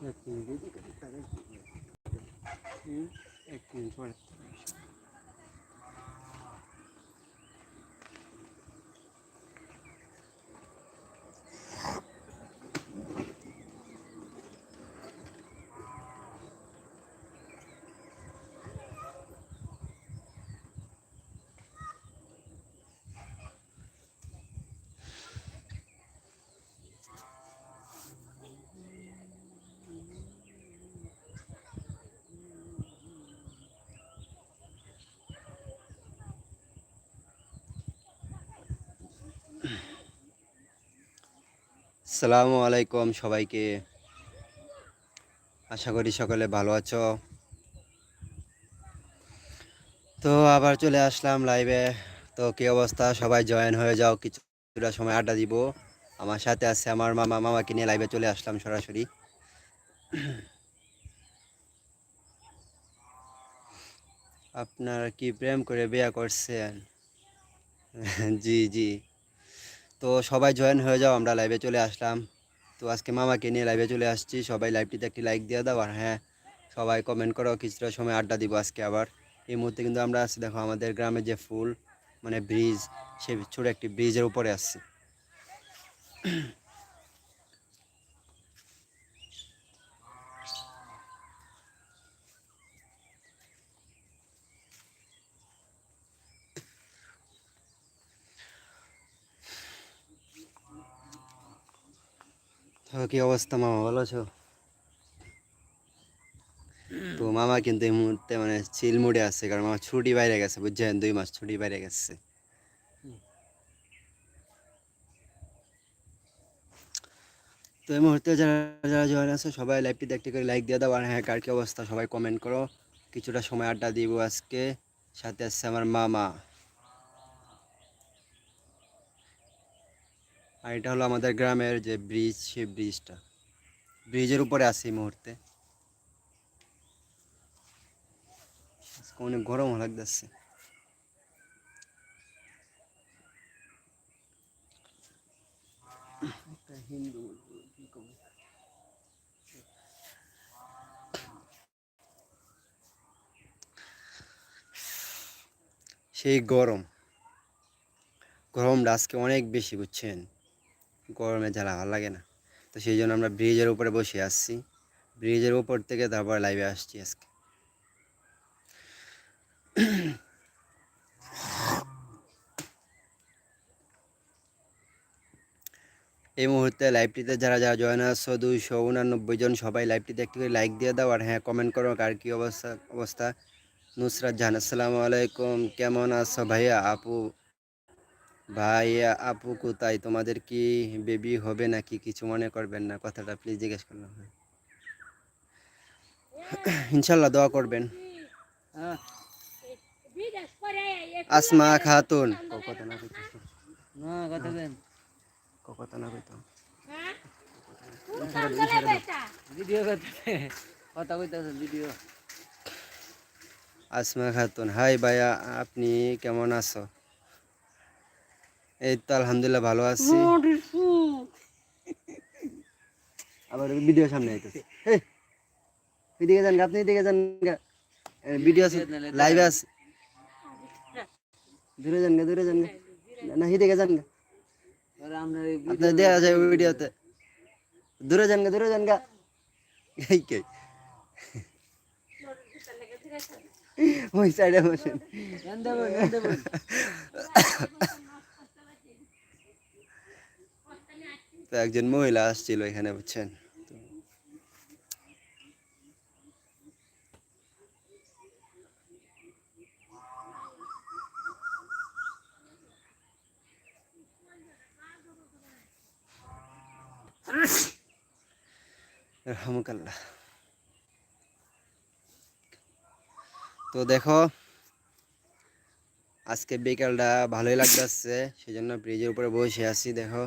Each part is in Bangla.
এক মিনিট এদিকে তাকাই। হুম, এক মিনিট পরে সালামু আলাইকুম সবাইকে। আশা করি সকলে ভালো আছো। তো আবার চলে আসলাম লাইভে তো কি অবস্থা? সবাই জয়েন হয়ে যাও। কিছুটা সময় আড্ডা দিব। আমার সাথে আছে আমার মামা। মামাকে নিয়ে লাইভে চলে আসলাম সরাসরি। আপনারা কি প্রেম করে বিয়া করছেন? জি জি। তো সবাই জয়েন হয়ে যাও, আমরা লাইভে চলে আসলাম। তো আজকে মামাকে নিয়ে লাইভে চলে আসছি। সবাই লাইভটিতে একটি লাইক দিয়ে দাও আর হ্যাঁ সবাই কমেন্ট করো, কিছুটা সময় আড্ডা দিব আজকে আবার। এই মুহূর্তে কিন্তু আমরা আসছি দেখো আমাদের গ্রামে যে ফুল মানে ব্রিজ সে ছোট একটি ব্রিজের উপরে আসছি তো কি অবস্থা মামা? ভালো আছো? তো মামা কিন্তু এই মুহূর্তে মানে চিল মুডে আছে, কারণ মামা ছুটি বাইরে গেছে, বুঝছেন? দুই মাস ছুটি বাইরে গেছে। তো এই মুহূর্তে যারা যারা জয়েন আছে, সবাই লাইভটিতে একটি করে লাইক দিয়ে দাও, আর হ্যাঁ কার কি অবস্থা, সবাই কমেন্ট করো। কিছুটা সময় আড্ডা দিব আজকে। সাথে আসছে আমার মামা। আর এটা হলো আমাদের গ্রামের যে ব্রিজ সেই ব্রিজটা। ব্রিজের উপরে আছি এই মুহূর্তে। অনেক গরম লাগতেছে। হিন্দু সেই গরম। গরমটা আজকে অনেক বেশি বুঝছেন? গরমে জ্বালা, ভালো লাগে না। তো সেই জন্য আমরা ব্রিজের উপরে বসে আসছি। ব্রিজের উপর থেকে তারপর লাইভে আসছি আজকে। এই মুহূর্তে লাইভটিতে যারা যারা জয়েন আসছো দুইশো উনানব্বই জন সবাই লাইভটিতে একটু করে লাইক দিয়ে দাও। আর হ্যাঁ কমেন্ট করো কার কী অবস্থা অবস্থা। নুসরাত জাহান আসসালামু আলাইকুম। কেমন আছো ভাইয়া? আপু ভাইয়া আপু কোথায়? তোমাদের কি বেবি হবে নাকি? কিছু মনে করবেন না, কথাটা প্লিজ জিজ্ঞেস করলাম ইনশাল্লাহ দোয়া করবেন। আসমা খাতুন। কথা। আসমা খাতুন, হাই ভাইয়া, আপনি কেমন আছো? এই তো আলহামদুলিল্লাহ ভালো আছি। আবার ভিডিও সামনে আইতেছে। এই, এদিকে যান আপনি এদিকে যান গা। ভিডিও আছে লাইভ আছে। দূরে যান দূরে যান গা। না এদিকে যান আপনার দেয়া যায় ভিডিওতে দূরে যান দূরে যান এই কে? ওই সাইডে বসেন গান দেবো, গান দেবো। তো একজন মহিলা আসছিল এখানে বুঝছেন? তো রহমকাল্লাহ। তো দেখো আজকে বিকালটা ভালোই লাগতেছে সেই জন্য ব্রিজের উপরে বসে আছি দেখো।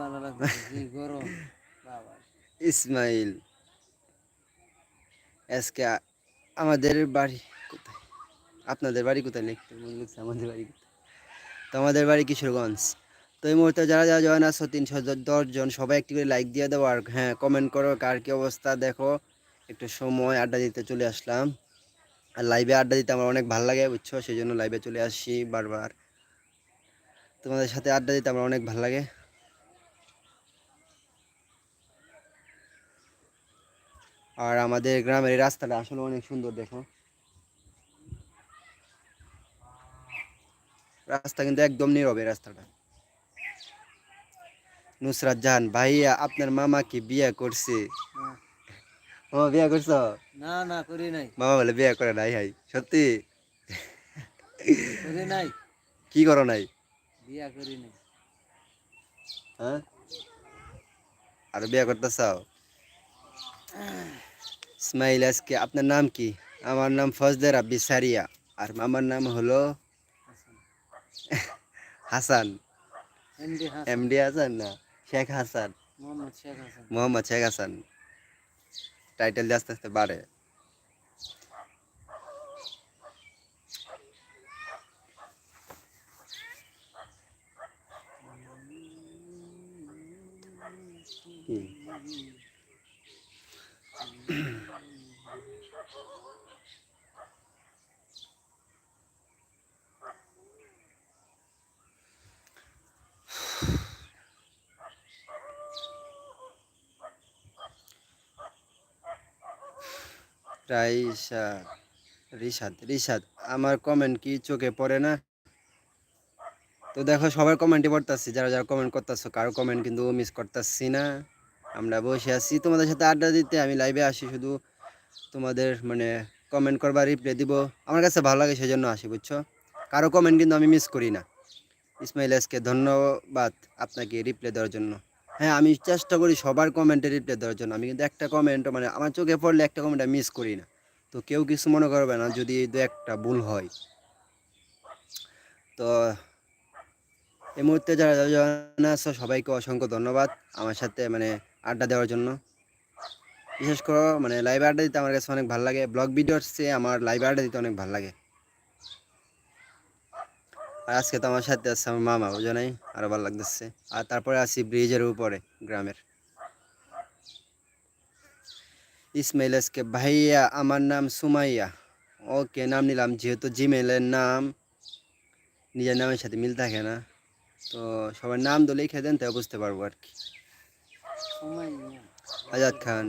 ভালো গরম। ইসমাইল আজকে আমাদের বাড়ি কোথায়? আপনাদের বাড়ি কোথায় লিখতে মনে লিখছে আমাদের বাড়ি কোথায়? তো আমাদের বাড়ি কিশোরগঞ্জ। তো এই মুহূর্তে যারা যারা জয়েন আসো তিনশো জন সবাই একটি করে লাইক দিয়ে দেবো আর হ্যাঁ কমেন্ট করো কার কী অবস্থা দেখো। একটু সময় আড্ডা দিতে চলে আসলাম। আর লাইভে আড্ডা দিতে আমার অনেক ভালো লাগে, বুঝছ? সেই জন্য লাইভে চলে আসি বারবার। তোমাদের সাথে আড্ডা দিতে আমার অনেক ভালো লাগে। আর আমাদের গ্রামের এই রাস্তাটা আসলে অনেক সুন্দর, দেখো। রাস্তা কিন্তু একদম নীরব রাস্তাটা। নুসরাত জাহান, ভাইয়া, আপনার মামা কি বিয়ে করছে? না ও বিয়ে করছ না না করি নাই। মামা বলে বিয়ে করে নাই হাই। সত্যি? করি নাই। কি করো নাই? বিয়া করি নাই। হ্যাঁ আর বিয়ে করতে চাও? ইসমাইল আজকে আপনার নাম কি? আমার নাম ফজদের আব্বি সারিয়া আর মামার নাম হলো হাসান এমডি হাসান এমডি হাসান না? শেখ হাসান মোহাম্মদ শেখ হাসান মোহাম্মদ শেখ হাসান টাইটেল দিয়ে আস্তে আস্তে বাড়ে কি? রাইসা রিশাদ রিশাদ আমার কমেন্ট কি চোখে পড়ে না? তো দেখো, সবার কমেন্টই পড়তেছি, যারা যারা কমেন্ট করতেছো, কারও কমেন্ট কিন্তু মিস করতেছি না। আমরা বসে আছি, তোমাদের সাথে আড্ডা দিতে, আমি লাইভে আসি শুধু তোমাদের মানে কমেন্ট করবা রিপ্লাই দিব। আমার কাছে ভালো লাগে সেই জন্য আসি, বুঝছ? কারও কমেন্ট কিন্তু আমি মিস করি না। ইসমাইল এসকে ধন্যবাদ আপনাকে রিপ্লাই দেওয়ার জন্য। হ্যাঁ আমি চেষ্টা করি সবার কমেন্টে রিপ্লাই দেওয়ার জন্য। আমি কিন্তু একটা কমেন্ট মানে আমার চোখে পড়লে একটা কমেন্ট আমি মিস করি না। তো কেউ কিছু মনে করবে না যদি দু একটা ভুল হয়। তো এই মুহূর্তে যারা আছো, সবাইকে অসংখ্য ধন্যবাদ আমার সাথে মানে আড্ডা দেওয়ার জন্য। বিশেষ করে মানে লাইভ আড্ডা দিতে আমার কাছে অনেক ভালো লাগে। ব্লগ ভিডিওর চেয়ে আমার লাইভ আড্ডা দিতে অনেক ভালো লাগে। আর আজকে তো আমার সাথে আছে আমার মামা বুঝো নাই? আরও ভালো লাগতেছে। আর তারপরে আছি ব্রিজের উপরে গ্রামের। ইসমাইল এসকে ভাইয়া আমার নাম সুমাইয়া। ওকে নাম নিলাম যেহেতু জিমেলের নাম নিজের নামের সাথে মিল থাকে না তো সবার নাম তো লিখে দেন তাই বুঝতে পারব আর কি। আজাদ খান।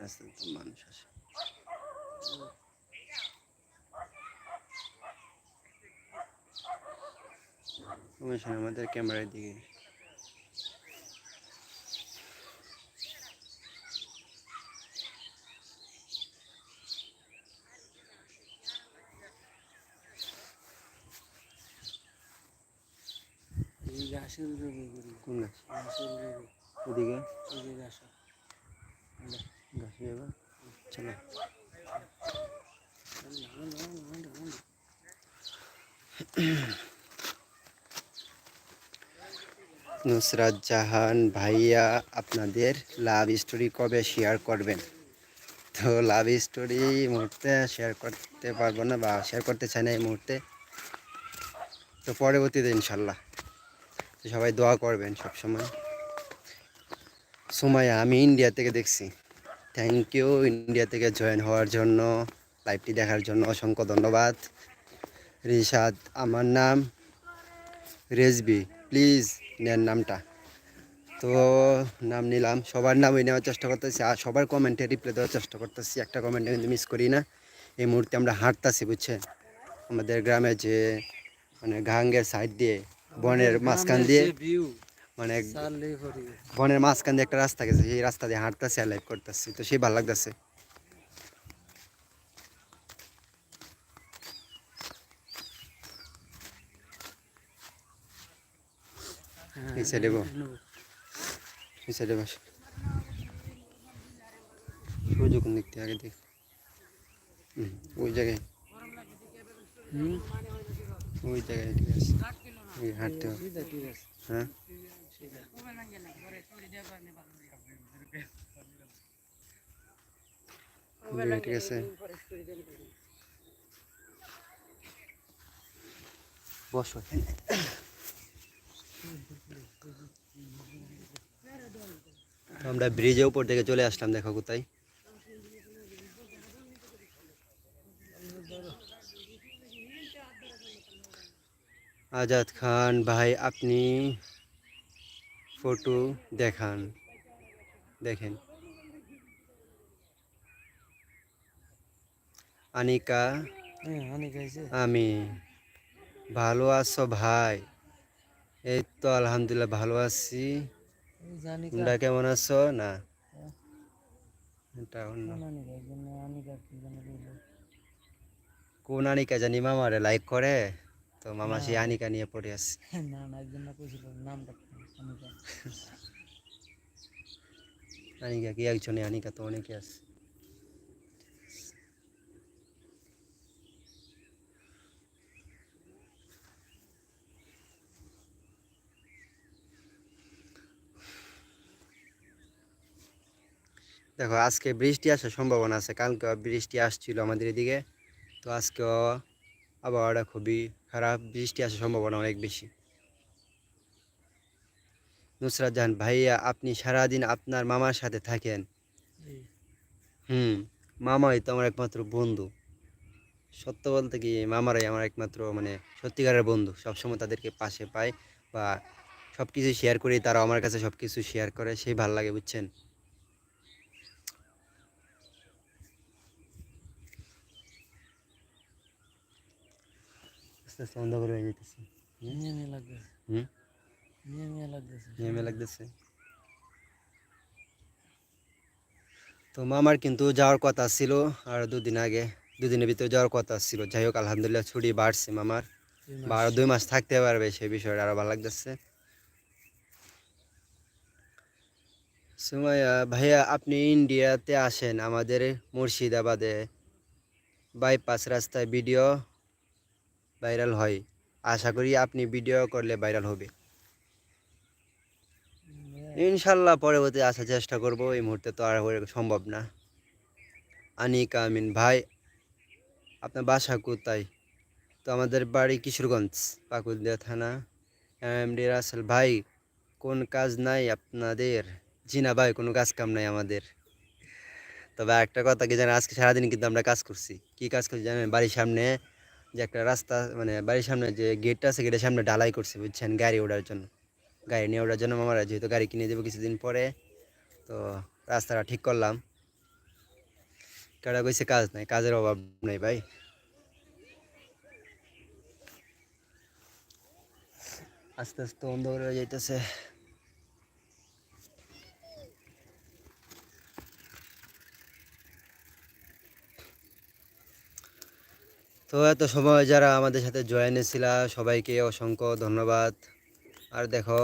রাস্তায় তো মানুষ আছে আমাদের ক্যামেরার দিকে গাছের কোন গাছ? গাছের যাবে। চলো। নুসরাত জাহান ভাইয়া আপনাদের লাভ স্টোরি কবে শেয়ার করবেন? তো লাভ স্টোরি মুহূর্তে শেয়ার করতে পারব না বা শেয়ার করতে চাই না এই মুহূর্তে। তো পরবর্তীতে ইনশাল্লাহ। তো সবাই দোয়া করবেন সবসময়। সুমাইয়া আমি ইন্ডিয়া থেকে দেখছি। থ্যাংক ইউ ইন্ডিয়া থেকে জয়েন হওয়ার জন্য লাইভটি দেখার জন্য অসংখ্য ধন্যবাদ। রিশাদ আমার নাম রেজবি প্লিজ নেন নামটা। তো নাম নিলাম সবার নামই নেওয়ার চেষ্টা করতেছি আর সবার কমেন্টে রিপ্লাই দেওয়ার চেষ্টা করতেছি একটা কমেন্টে কিন্তু মিস করি না। এই মুহূর্তে আমরা হাঁটতাছি বুঝছেন? আমাদের গ্রামে যে মানে ঘাঙ্গের সাইড দিয়ে বনের মাঝখান দিয়ে মানে চাললে করি বনের মাঝখান দিয়ে একটা রাস্তা গেছে সেই রাস্তা দিয়ে হাঁটতেছি আর লাইভ করতেছি। তো সেই ভালো লাগতেছে। এই সাইডে গো এই সাইডে বস। সূর্য কোন দিক থেকে আগে দেখ। হুম, ওই জায়গায়। হুম? ওই জায়গায় ঠিক আছে। ওই হাঁটতে হবে। সিধা ঠিক আছে। হ্যাঁ? সিধা ঠিক আছে বসো তো আমরা ব্রিজের উপর থেকে চলে আসলাম, দেখো কোথায়। আজাদ খান, ভাই, আপনি ফটো দেখান। দেখেন। আনিকা হ্যাঁ আমি। ভালো আছো ভাই? এই তো আলহামদুলিল্লাহ ভালো আছি। তোমরা কেমন আছো? না। কোন আনিকা? জানি? মামারে লাইক করে। তো মামা সেই আনিকা নিয়ে পড়ে আছে। না না একজন না নামটা আনিকা। কি একজনে? আনিকা তো অনেকে আছে। দেখো, আজকে বৃষ্টি আসার সম্ভাবনা আছে। কালকে বৃষ্টি আসছিল আমাদের এদিকে। তো আজকেও আবহাওয়াটা খুবই খারাপ। বৃষ্টি আসার সম্ভাবনা অনেক বেশি। নুসরাত জাহান ভাইয়া আপনি সারাদিন আপনার মামার সাথে থাকেন। হুম মামাই তো আমার একমাত্র বন্ধু। সত্য বলতে কি মামারাই আমার একমাত্র মানে সত্যিকারের বন্ধু। সবসময় তাদেরকে পাশে পাই বা সব কিছু শেয়ার করি তারা আমার কাছে সব কিছু শেয়ার করে সেই ভালো লাগে বুঝছেন? আস্তে আস্তে অন্ধকার হয়ে যেতেছে নিয়ে হুম? নেমে লাগতেছে। তো মামার কিন্তু যাওয়ার কথা ছিল আর দুদিন আগে দুদিনের ভিতরে যাওয়ার কথা ছিল। যাই হোক আলহামদুলিল্লাহ ছুটি বাড়ছে মামার। বা আরও দুই মাস থাকতে পারবে সেই বিষয়টা আরও ভালো লাগতেছে। সুমাইয়া ভাইয়া আপনি ইন্ডিয়াতে আসেন আমাদের মুর্শিদাবাদে। বাইপাস রাস্তায় ভিডিও ভাইরাল হয়। আশা করি আপনি ভিডিও করলে ভাইরাল হবে। ইনশাল্লাহ পরবর্তী আসার চেষ্টা করব। এই মুহূর্তে তো আর সম্ভব না। আনিকা আমিন ভাই, আপনার বাসা কোথায়? তো আমাদের বাড়ি কিশোরগঞ্জ পাকুলদিয়া থানা। এমডি রাসেল ভাই, কোন কাজ নাই আপনাদের? জি না ভাই, কোনো কাজ কাম নাই আমাদের। তবে একটা কথা কি জানেন, আজকে সারাদিন কিন্তু আমরা কাজ করছি। কি কাজ করছি জানেন? বাড়ির সামনে যে একটা রাস্তা মানে বাড়ির সামনে যে গেটটা আছে গেটের সামনে ঢালাই করছে, বুঝছেন? গাড়ি ওঠার জন্য। গাড়ি নিয়ে ওঠার জন্য মামারা যেহেতু গাড়ি কিনে দেবো কিছুদিন পরে, তো রাস্তাটা ঠিক করলাম। কারা কইছে কাজ নাই, কাজের অভাব নাই ভাই। আস্তে আস্তে অন্ধকার হয়ে যাইতেছে। তো এত সময় যারা আমাদের সাথে জয়েনে ছিল, সবাইকে অসংখ্য ধন্যবাদ। আর দেখো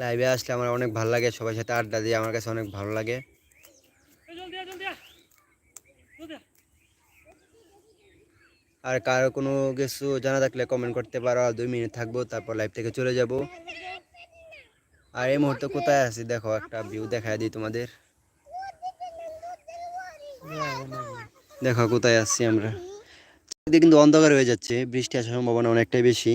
লাইভে আসলে আমার অনেক ভালো লাগে সবার সাথে আড্ডা দিয়ে আমার কাছে অনেক ভালো লাগে। আর কারও কোনো কিছু জানা থাকলে কমেন্ট করতে পারো দুই মিনিট থাকব, তারপর লাইভ থেকে চলে যাব। আর এই মুহূর্তে কোথায় আছি দেখো, একটা ভিউ দেখায় দিই তোমাদের। দেখো কোথায় আসছি আমরা। কিন্তু অন্ধকার হয়ে যাচ্ছে, বৃষ্টি আসার সম্ভাবনা অনেকটাই বেশি।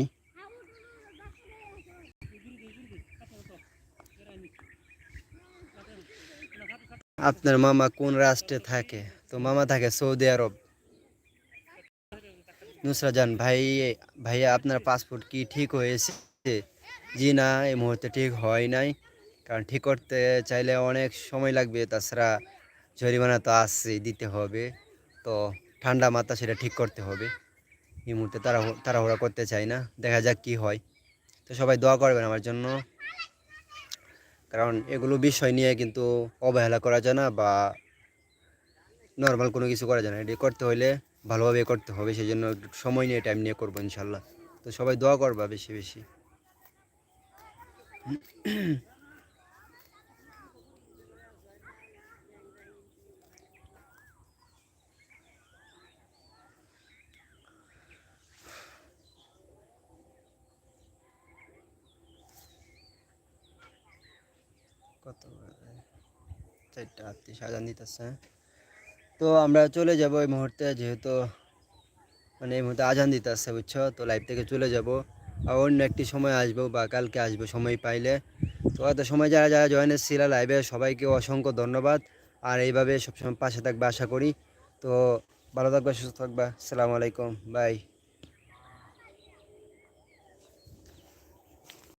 আপনার মামা কোন রাষ্ট্রে থাকে? তো মামা থাকে সৌদি আরব। নুসরা জান, ভাই ভাইয়া আপনার পাসপোর্ট কি ঠিক হয়েছে? জি না, এই মুহূর্তে ঠিক হয় নাই। কারণ ঠিক করতে চাইলে অনেক সময় লাগবে, তাছাড়া জরিমানা তো আসছেই দিতে হবে। তো ঠান্ডা মাথা সেটা ঠিক করতে হবে। এই মুহূর্তে তারা তাড়াহুড়া করতে চাই না। দেখা যাক কি হয়। তো সবাই দোয়া করবেন আমার জন্য। কারণ এগুলো বিষয় নিয়ে কিন্তু অবহেলা করা যায় না বা নর্মাল কোনো কিছু করা যায় না। এটি করতে হলে ভালোভাবে করতে হবে সেই জন্য সময় নিয়ে টাইম নিয়ে করব ইনশাল্লাহ। তো সবাই দোয়া করবা বেশি বেশি। কত? চারটা আটত্রিশ দিতেছে তো আমরা চলে যাব এই মুহূর্তে, যেহেতু মানে এই মুহূর্তে আজান দিতে আসছে, বুঝছ? তো লাইভ থেকে চলে যাব। আর অন্য একটি সময় আসব, বা কালকে আসব সময় পাইলে। তো এত সময় যারা যারা জয়েন এসেছিল লাইভে সবাইকে অসংখ্য ধন্যবাদ। আর এইভাবে সবসময় পাশে থাকবে, আশা করি। তো ভালো থাকবে, সুস্থ থাকবে। আসসালামু আলাইকুম বাই